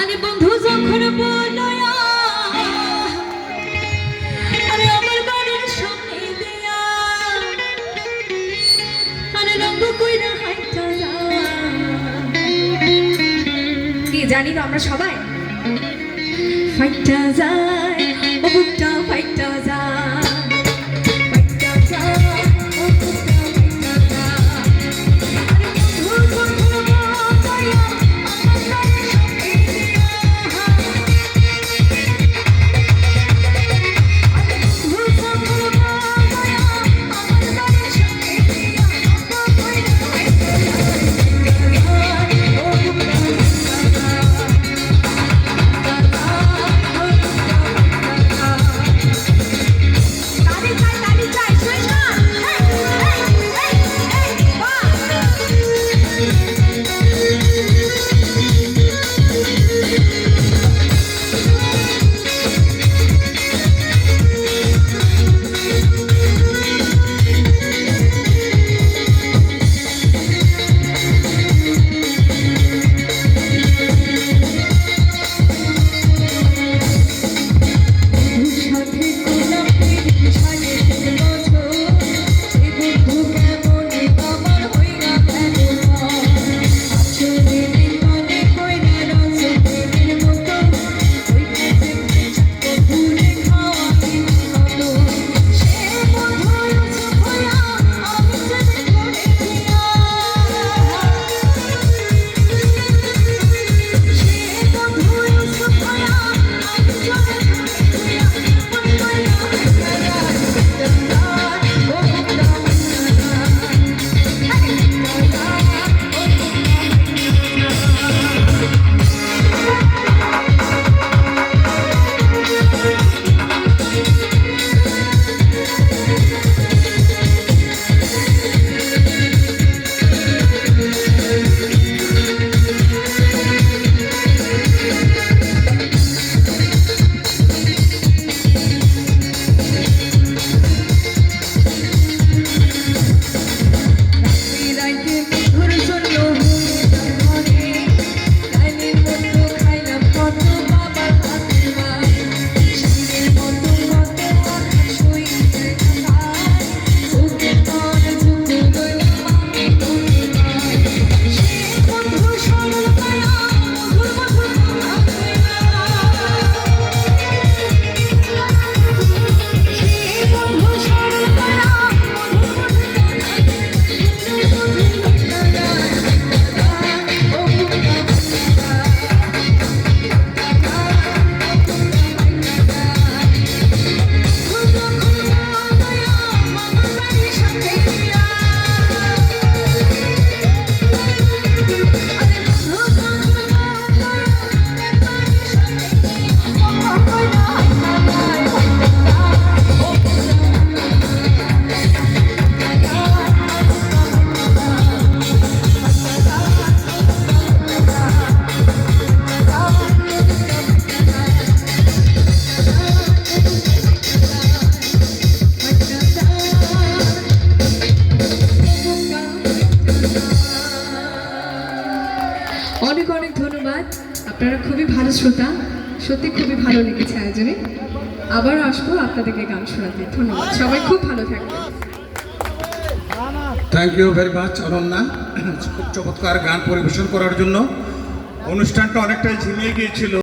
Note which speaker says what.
Speaker 1: আরে বন্ধু, যখন বলয়া আরে আমার বাড়ির সামনে দিয়া, আরে
Speaker 2: কি জানি তো আমরা সবাই?
Speaker 1: ফাইটা যায় ও বুকটা ফাইটা যায়।
Speaker 2: অনেক অনেক ধন্যবাদ। আপনারা খুবই ভালো শ্রোতা। সত্যি খুবই ভালো লেগেছে আয়োজনে। আবার আসব আপনাদেরকে গান শোনাতে। ধন্যবাদ। সবাই খুব ভালো থাকবেন।
Speaker 3: Thank you very much Ananya. খুব চমৎকার গান পরিবেশন করার জন্য। অনুষ্ঠানটা অনেকটাই ঝিমিয়ে গিয়েছিল।